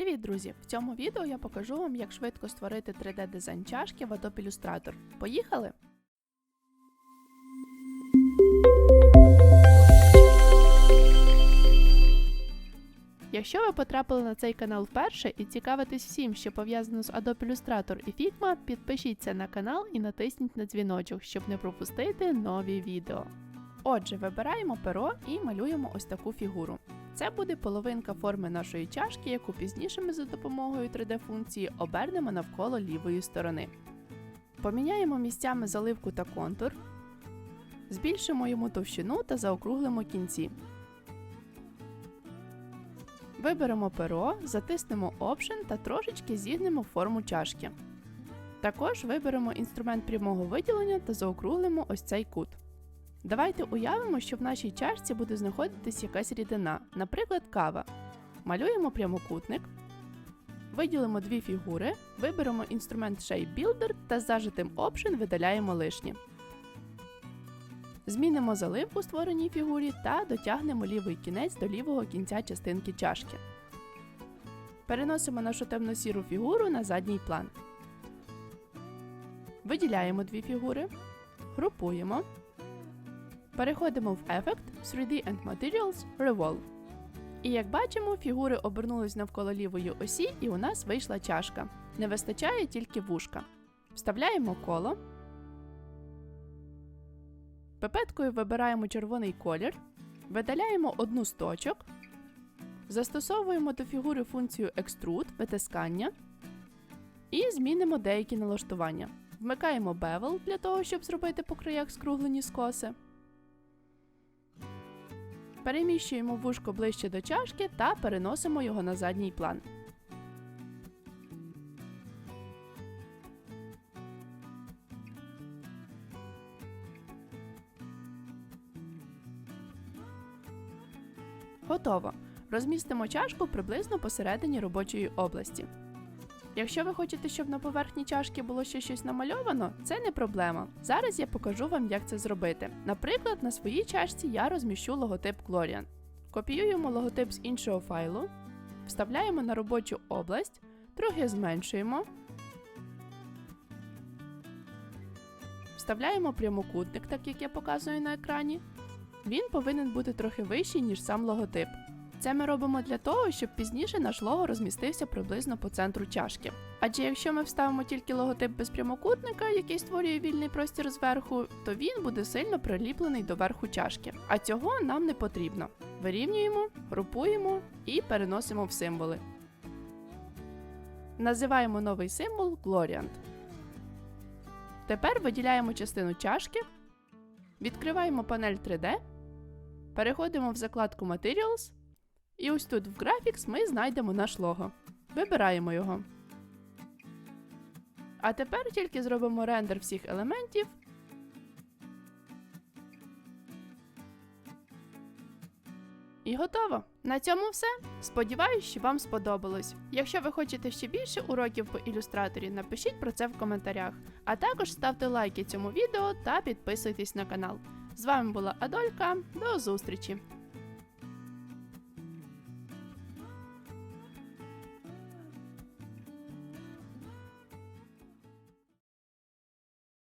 Привіт, друзі! В цьому відео я покажу вам, як швидко створити 3D дизайн чашки в Adobe Illustrator. Поїхали! Якщо ви потрапили на цей канал вперше і цікавитесь всім, що пов'язано з Adobe Illustrator і Figma, підпишіться на канал і натисніть на дзвіночок, щоб не пропустити нові відео. Отже, вибираємо перо і малюємо ось таку фігуру. Це буде половинка форми нашої чашки, яку пізніше ми за допомогою 3D-функції обернемо навколо лівої сторони. Поміняємо місцями заливку та контур, збільшимо йому товщину та заокруглимо кінці. Виберемо перо, затиснемо Option та трошечки зігнемо форму чашки. Також виберемо інструмент прямого виділення та заокруглимо ось цей кут. Давайте уявимо, що в нашій чашці буде знаходитись якась рідина, наприклад, кава. Малюємо прямокутник, виділимо дві фігури, виберемо інструмент Shape Builder та з зажитим Option видаляємо лишнє. Змінимо заливку створеній фігурі та дотягнемо лівий кінець до лівого кінця частинки чашки. Переносимо нашу темно-сіру фігуру на задній план. Виділяємо дві фігури, групуємо. Переходимо в ефект 3D and Materials Revolve. І як бачимо, фігури обернулись навколо лівої осі, і у нас вийшла чашка. Не вистачає тільки вушка. Вставляємо коло. Пипеткою вибираємо червоний колір, видаляємо одну з точок, застосовуємо до фігури функцію Extrude витискання і змінимо деякі налаштування. Вмикаємо Bevel для того, щоб зробити по краях скруглені скоси. Переміщуємо вушко ближче до чашки та переносимо його на задній план. Готово. Розмістимо чашку приблизно посередині робочої області. Якщо ви хочете, щоб на поверхні чашки було ще щось намальовано, це не проблема. Зараз я покажу вам, як це зробити. Наприклад, на своїй чашці я розміщу логотип Glorian. Копіюємо логотип з іншого файлу, вставляємо на робочу область, трохи зменшуємо, вставляємо прямокутник, так як я показую на екрані. Він повинен бути трохи вищий, ніж сам логотип. Це ми робимо для того, щоб пізніше наш лого розмістився приблизно по центру чашки. Адже якщо ми вставимо тільки логотип без прямокутника, який створює вільний простір зверху, то він буде сильно приліплений до верху чашки. А цього нам не потрібно. Вирівнюємо, групуємо і переносимо в символи. Називаємо новий символ Gloriant. Тепер виділяємо частину чашки, відкриваємо панель 3D, переходимо в закладку Materials. І ось тут в Graphics ми знайдемо наш лого. Вибираємо його. А тепер тільки зробимо рендер всіх елементів. І готово. На цьому все. Сподіваюсь, що вам сподобалось. Якщо ви хочете ще більше уроків по ілюстраторі, напишіть про це в коментарях. А також ставте лайки цьому відео та підписуйтесь на канал. З вами була Адолька. До зустрічі!